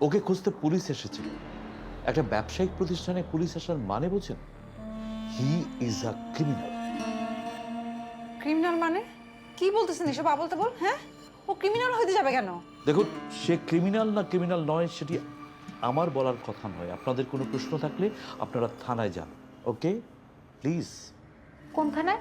ওকে খুঁজতে পুলিশ এসেছিল। একটা ব্যবসায়িক প্রতিষ্ঠানে পুলিশ আসার মানে বোঝেন? He is a criminal criminal মানে? কি বলতেছেন এসব আবল তাবল হ্যাঁ? ও ক্রিমিনাল হইতে যাবে কেন? দেখুন সে ক্রিমিনাল না ক্রিমিনাল নয় সেটি আমার বলার কথা নয়। আপনাদের কোনো প্রশ্ন থাকলে আপনারা থানায় যান ওকে? প্লিজ কোন থানায়?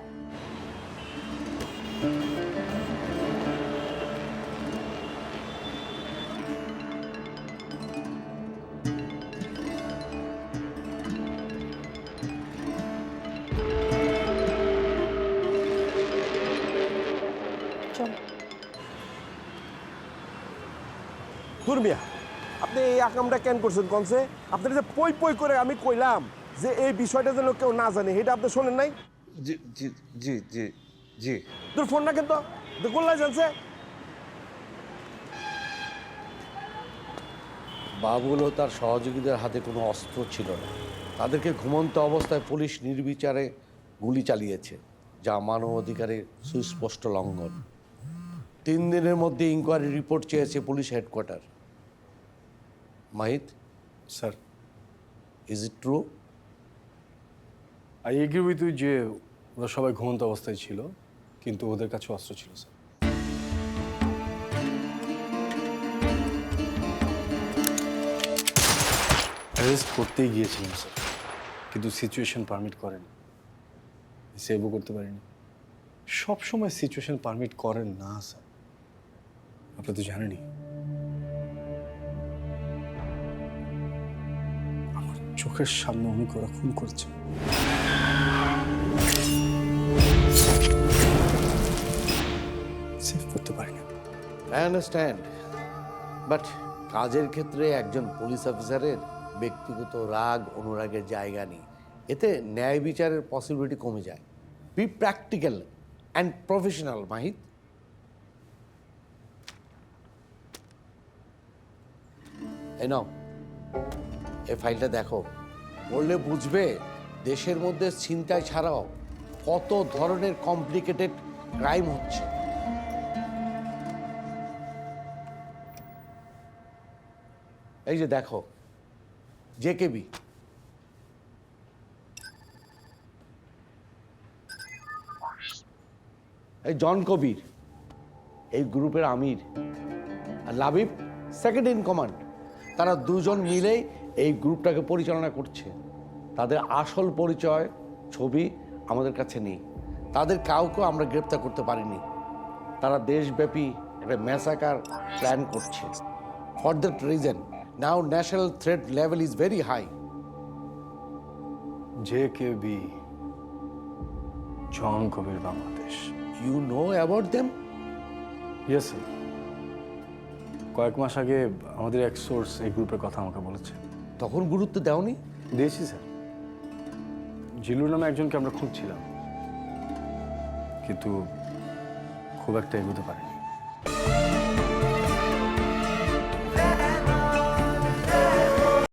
চল। দূর মিয়া আপনি এই আকামটা কেন করছেন কনসে আপনার যে পই পই করে আমি কইলাম যে এই বিষয়টা যেন কেউ না জানে এটা আপনি শোনেন নাই? জি জি জি জি জি। তোর ফোন না কেন তো গোল্লাই জানছে বাবুল ও তার সহযোগীদের হাতে কোনো অস্ত্র ছিল না। তাদেরকে ঘুমন্ত অবস্থায় পুলিশ নির্বিচারে গুলি চালিয়েছে যা মানবাধিকারের সুস্পষ্ট লঙ্ঘন। তিন দিনের মধ্যে ইনকোয়ারি রিপোর্ট চেয়েছে police headquarter Mahit? Sir. Is it true I agree with you যে ওরা সবাই ঘুমন্ত অবস্থায় ছিল কিন্তু ওদের কাছে অস্ত্র ছিল স্যার। অ্যারেস্ট করতেই গিয়েছিলাম স্যার কিন্তু সিচুয়েশন পারমিট করেনি। সেভও করতে পারিনি। সব সময় সিচুয়েশন পারমিট করেন না স্যার। আপনি তো জানেনই। আমার চোখের সামনে অনেক ওরা খুন করছে। বাট কাজের ক্ষেত্রে একজন পুলিশ অফিসারের ব্যক্তিগত রাগ, অনুরাগের জায়গা নেই। এতে ন্যায় বিচারের পসিবিলিটি কমে যায়। Be practical and professional Mahit এই নাও। ফাইলটা দেখো। বললে বুঝবে, দেশের মধ্যে চিন্তায় ছাড়াও কত ধরনের কমপ্লিকেটেড ক্রাইম হচ্ছে। এই যে দেখো জেকেবি এই জন কবির, এই গ্রুপের আমির। আর লাবিব সেকেন্ড ইন কমান্ড তারা দুজন মিলেই এই গ্রুপটাকে পরিচালনা করছে। তাদের আসল পরিচয় ছবি আমাদের কাছে নেই। তাদের কাউকে আমরা গ্রেপ্তার করতে পারিনি। তারা দেশব্যাপী একটা ম্যাসাকার প্ল্যান করছে। For that reason now national threat level is very high. J K B John Kabir Bangladesh. You know about them yes sir কয়েক মাস আগে আমাদের এক সোর্স এই গ্রুপের কথা আমাকে বলেছে। তখন গুরুত্ব দেওনি? দিয়েছি স্যার। জিলুর নামে একজনকে আমরা খুঁজছিলাম। কিন্তু খুব একটা এগোতে পারিনি।